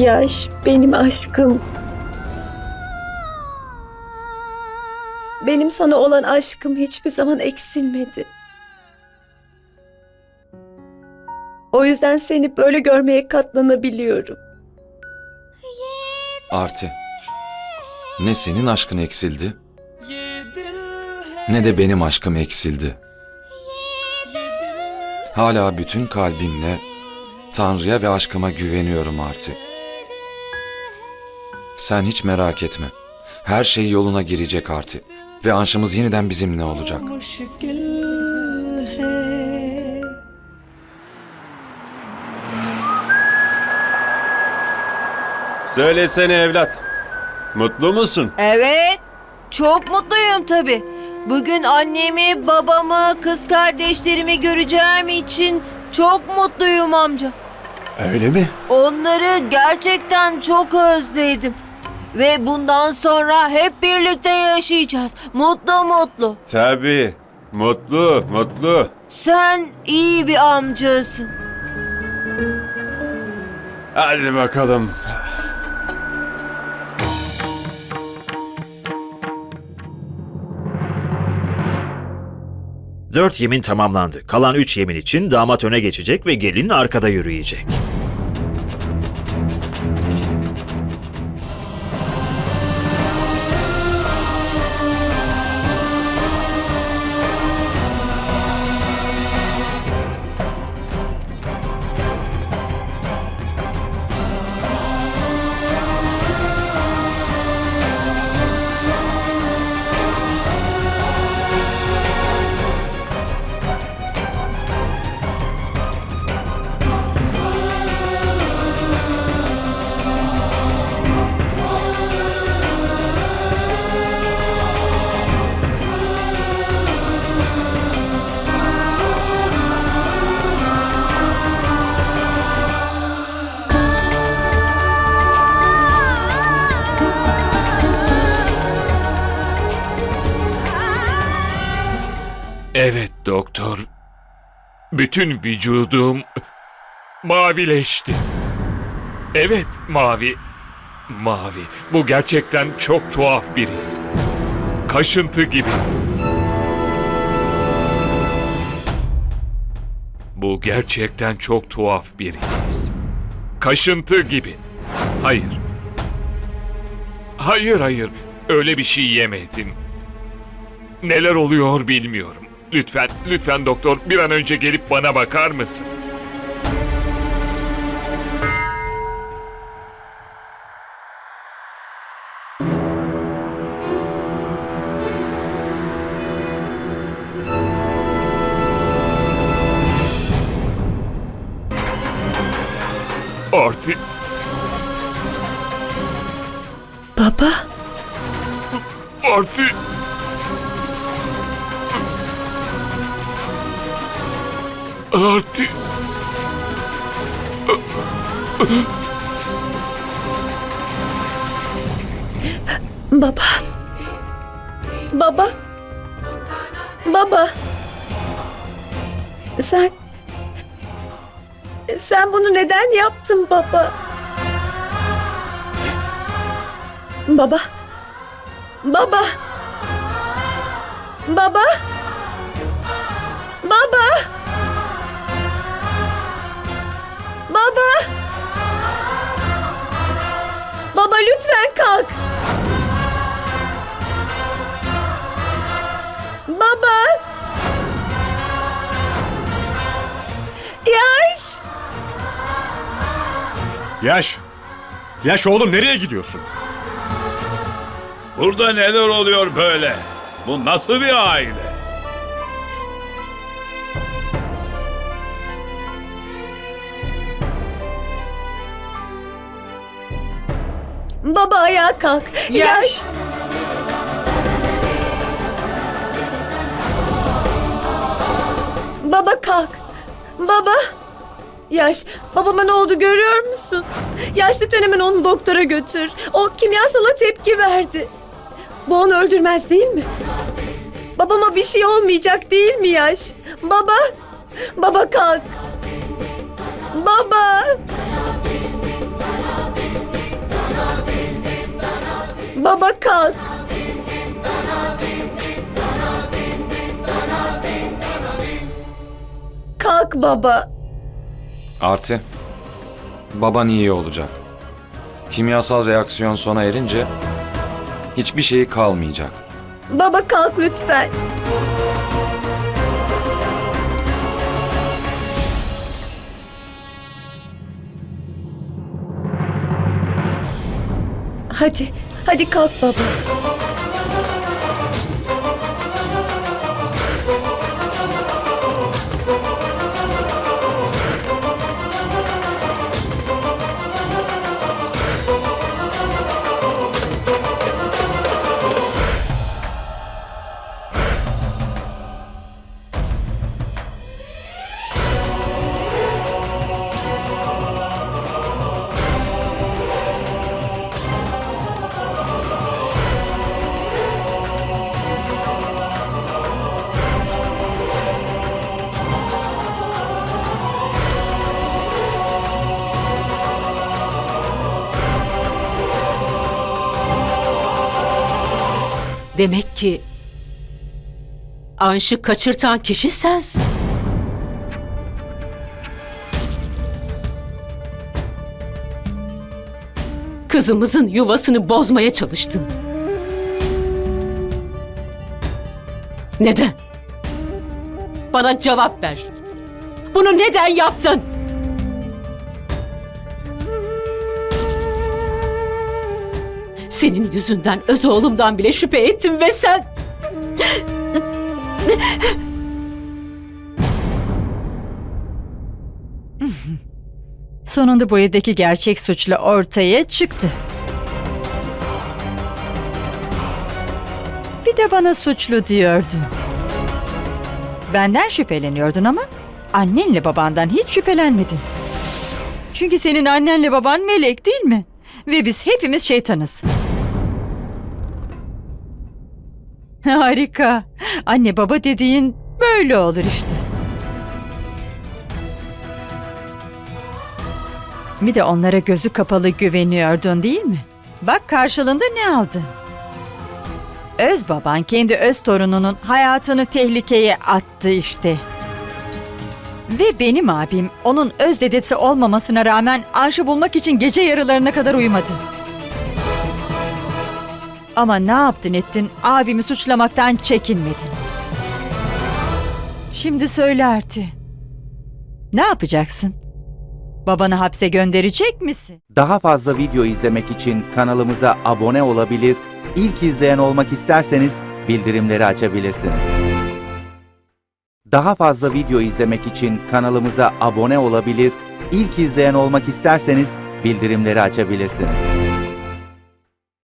Yaş benim aşkım. Benim sana olan aşkım hiçbir zaman eksilmedi. O yüzden seni böyle görmeye katlanabiliyorum. Arti. Ne senin aşkın eksildi ne de benim aşkım eksildi. Hala bütün kalbimle Tanrı'ya ve aşkıma güveniyorum Arti. Sen hiç merak etme. Her şey yoluna girecek artık. Ve anşımız yeniden bizimle olacak. Söylesene evlat. Mutlu musun? Evet. Çok mutluyum tabii. Bugün annemi, babamı, kız kardeşlerimi göreceğim için çok mutluyum amca. Öyle mi? Onları gerçekten çok özledim. Ve bundan sonra hep birlikte yaşayacağız. Mutlu mutlu. Tabii. Mutlu, mutlu. Sen iyi bir amcasın. Hadi bakalım. Dört yemin tamamlandı. Kalan üç yemin için damat öne geçecek ve gelin arkada yürüyecek. Evet doktor. Bütün vücudum mavileşti. Evet mavi. Mavi. Bu gerçekten çok tuhaf bir his. Kaşıntı gibi. Bu gerçekten çok tuhaf bir his. Kaşıntı gibi. Hayır. Hayır hayır. Öyle bir şey yemedin. Neler oluyor bilmiyorum. Lütfen, lütfen doktor bir an önce gelip bana bakar mısınız? Artık Baba, artık artık baba. Baba. Baba. Sen... Sen bunu neden yaptın baba? Baba. Baba. Baba. Baba. Lütfen kalk. Baba. Yaş. Yaş! Yaş oğlum nereye gidiyorsun? Burada neler oluyor böyle? Bu nasıl bir aile? Baba ayağa kalk. Yaş. Baba kalk. Baba. Yaş, babama ne oldu görüyor musun? Yaş lütfen hemen onu doktora götür. O kimyasala tepki verdi. Bu onu öldürmez değil mi? Babama bir şey olmayacak değil mi Yaş? Baba. Baba kalk. Baba. Baba kalk. Kalk baba. Arti, baban iyi olacak. Kimyasal reaksiyon sona erince hiçbir şeyi kalmayacak. Baba kalk lütfen. Hadi, hadi kalk baba. Demek ki Anş'ı kaçırtan kişi sensin. Kızımızın yuvasını bozmaya çalıştın. Neden? Bana cevap ver. Bunu neden yaptın? Senin yüzünden öz oğlumdan bile şüphe ettim ve sen... Sonunda bu evdeki gerçek suçlu ortaya çıktı. Bir de bana suçlu diyordun. Benden şüpheleniyordun ama annenle babandan hiç şüphelenmedin. Çünkü senin annenle baban melek değil mi? Ve biz hepimiz şeytanız. Harika. Anne baba dediğin böyle olur işte. Bir de onlara gözü kapalı güveniyordun değil mi? Bak karşılığında ne aldın? Öz baban kendi öz torununun hayatını tehlikeye attı işte. Ve benim abim onun öz dedesi olmamasına rağmen Anş'ı bulmak için gece yarılarına kadar uyumadı. Ama ne yaptın ettin abimi suçlamaktan çekinmedin. Şimdi söyle Arti. Ne yapacaksın? Babanı hapse gönderecek misin? Daha fazla video izlemek için kanalımıza abone olabilir, ilk izleyen olmak isterseniz bildirimleri açabilirsiniz. Daha fazla video izlemek için kanalımıza abone olabilir, ilk izleyen olmak isterseniz bildirimleri açabilirsiniz.